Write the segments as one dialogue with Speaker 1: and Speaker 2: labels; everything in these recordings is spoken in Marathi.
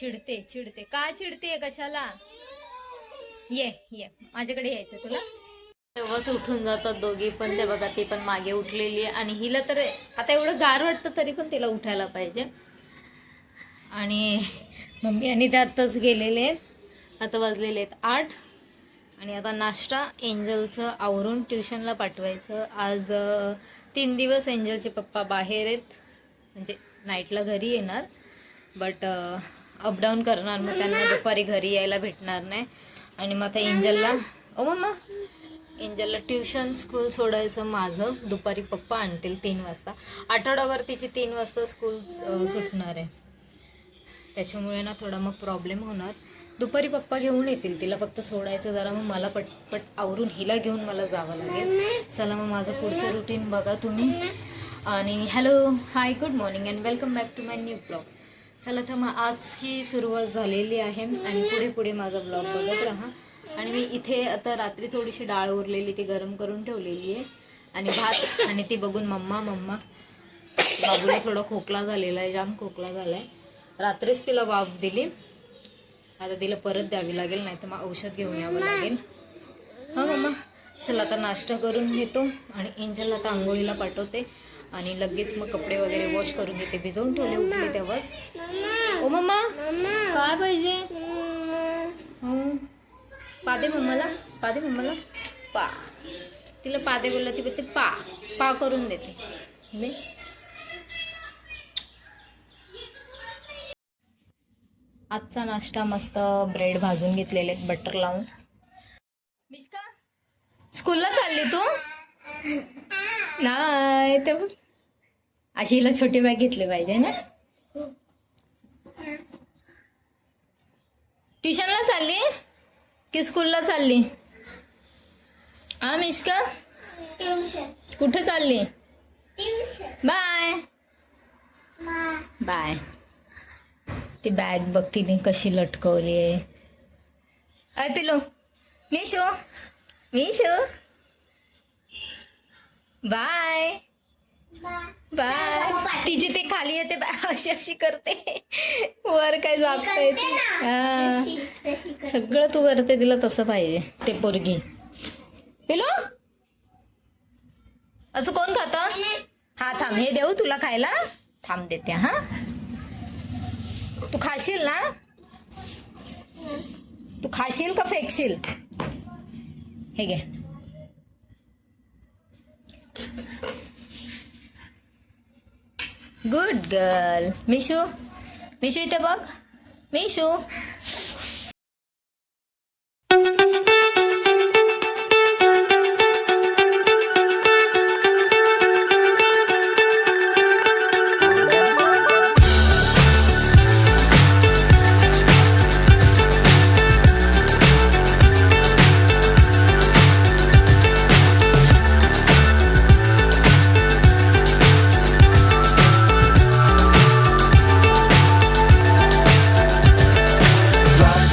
Speaker 1: चिडते चिडते. का चिडते कशाला? ये ये. माझ्याकडे यायचं तुला. तेव्हाच उठून जातात दोघी पण ते बघा ती पण मागे उठलेली आहे. आणि हिला तर आता एवढं गार वाटतं तरी पण तिला उठायला पाहिजे. आणि मम्मी आणि त्यातच गेलेले आहेत. आता वाजलेले आहेत आठ. आणि आता नाश्ता एंजलचं आवरून ट्युशनला पाठवायचं. आज तीन दिवस एंजलचे पप्पा बाहेर आहेत. म्हणजे नाईटला घरी येणार. बट अपडाऊन करणार मग त्यांना दुपारी घरी यायला भेटणार नाही. आणि मग आता एंजलला ओ मम्मा एंजलला ट्युशन स्कूल सोडायचं माझं. दुपारी पप्पा आणतील तीन वाजता. आठवड्यावर तिची तीन वाजता स्कूल सुटणार आहे. त्याच्यामुळे ना थोडा मग प्रॉब्लेम होणार. दुपारी पप्पा घेऊन येतील तिला फक्त सोडायचं जरा मग मला पटपट आवरून हिला घेऊन मला जावं लागेल. चला मग माझं पुढचं रुटीन बघा तुम्ही. आणि hello hi good morning and welcome back to my new blog चला तर मग आजची सुरुवात झालेली आहे आणि पुढे पुढे माझा ब्लॉग बघत राहा. आणि मी इथे आता रात्री थोडीशी डाळ उरलेली ती गरम करून ठेवलेली आहे. आणि भात आणि ती बघून मम्मा मम्मा. बाबूला थोडा खोकला झालेला आहे जाम खोकला झालाय. रात्रीच तिला वाफ दिली. आता तिला परत द्यावी लागेल नाही तर मग औषध घेऊन यावं लागेल. हा मम्मा. चला आता नाश्ता करून घेतो आणि एंजलला आता आंघोळीला पाठवते. आणि लगेच मग कपडे वगैरे वॉश करून घेते. भिजवून ठेवले उठले तेव्हाच. Oh mama. काय पाहिजे? हं. पादे मम्माला. पादे मम्माला. पा. तिला पादे बोलला ती बोलते पा. पा करून देते. आजचा नाश्ता मस्त ब्रेड भाजून घेतलेले बटर लावून. मिश्का स्कूलला चालली तू? नाही ते बघ. अशी हिला छोटी बॅग घेतली पाहिजे ना. ट्युशनला चालली? की स्कूलला चालली? हा मिश्का? कुठे चालली? बाय बाय ती बॅग बघ तिने कशी लटकवली आहे pillow Misho. Misho. Bye. Bye. तिची ते खाली येते अशी अशी करते. वर काय जागतंय ती. हा. सगळं तू करते तिला तसं पाहिजे ते पोरगी. पिलो? असं कोण खात? हा थांब. हे देऊ तुला खायला? थांब देते. हा? तू खाशील ना? तू खाशील का फेकशील? हे घे. गुड गर्ल मिशू मिशू इथे बघ Mishu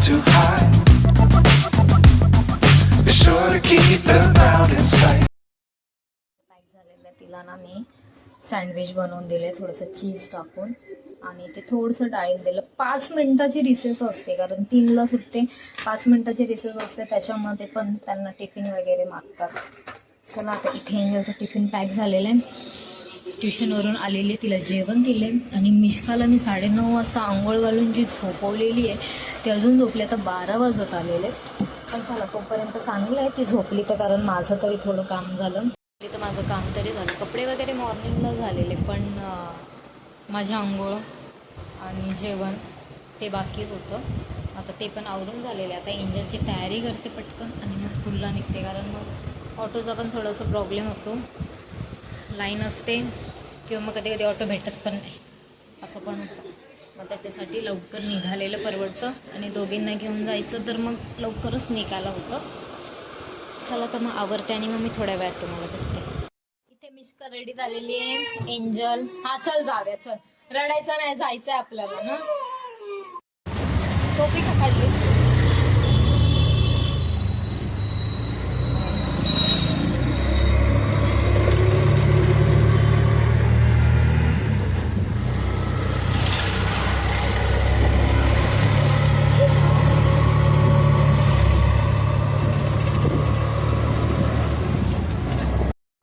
Speaker 2: Too high. Be sure to keep the ground in sight.
Speaker 1: Pack झालेलं तिला ना मी सँडविच बनवून दिले थोडंसं चीज टाकून. आणि ते थोडंसं डाळिंब दिलं. पाच मिनिटाची रिसेस असते कारण तीनला सुटते. पाच मिनिटाची रिसेस असते त्याच्यामध्ये पण त्यांना टिफिन वगैरे मागतात. चला आता इथे एंजलचं टिफिन पॅक झालेलं आहे. ट्युशनवरून आलेली तिला जेवण दिले आणि मिश्काला मी साडेनऊ वाजता आंघोळ घालून जी झोपवलेली आहे ती अजून झोपली. आता बारा वाजत आलेले पण चला तोपर्यंत चांगलं आहे ती झोपली तर कारण माझं तरी थोडं काम झालं. तर माझं काम तरी झालं. कपडे वगैरे मॉर्निंगला झालेले पण माझी माझ्या आंघोळ आणि जेवण ते बाकी होतं. आता ते पण आवरून झालेले. आता इंजिनची तयारी करते पटकन आणि मग स्कूलला निघते कारण मग ऑटोचा पण थोडासा प्रॉब्लेम असो लाईन असते किंवा मग कधी कधी ऑटो भेटत पण नाही. असं पण होतं. मग त्याच्यासाठी लवकर निघालेलं परवडतं आणि दोघींना घेऊन जायचं तर मग लवकरच निघालं होतं. चला तर मग आवडते आणि मग मी थोड्या वेळात तुम्हाला भेटते. इथे मिश्का रेडी झालेली आहे. एंजल. हा चल जाऊया चल. रडायचं नाही जायचंय आपल्याला ना. टोपी का काढली?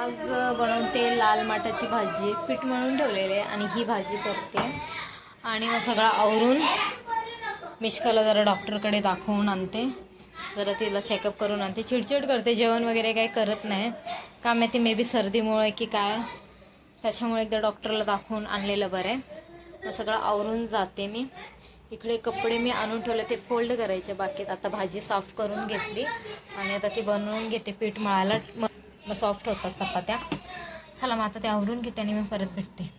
Speaker 1: आज बनवते लाल माठाची भाजी पीठ म्हणून ठेवलेले आहे आणि ही भाजी करते. आणि मग सगळं आवरून मिश्काला जरा डॉक्टरकडे दाखवून आणते. जरा तिला चेकअप करून आणते. चिडचिड करते जेवण वगैरे काही करत नाही. का माहिती मे बी सर्दीमुळे की काय. त्याच्यामुळे एकदा डॉक्टरला दाखवून आणलेलं बरं आहे. मग सगळं आवरून जाते मी. इकडे कपडे मी आणून ठेवले ते फोल्ड करायचे बाकीत आता भाजी साफ करून घेतली आणि आता ती बनवून घेते पीठ मळायला. मग सॉफ्ट होतात चपात्या. चला मग आता ते आवरून घेते आणि मी परत भेटते.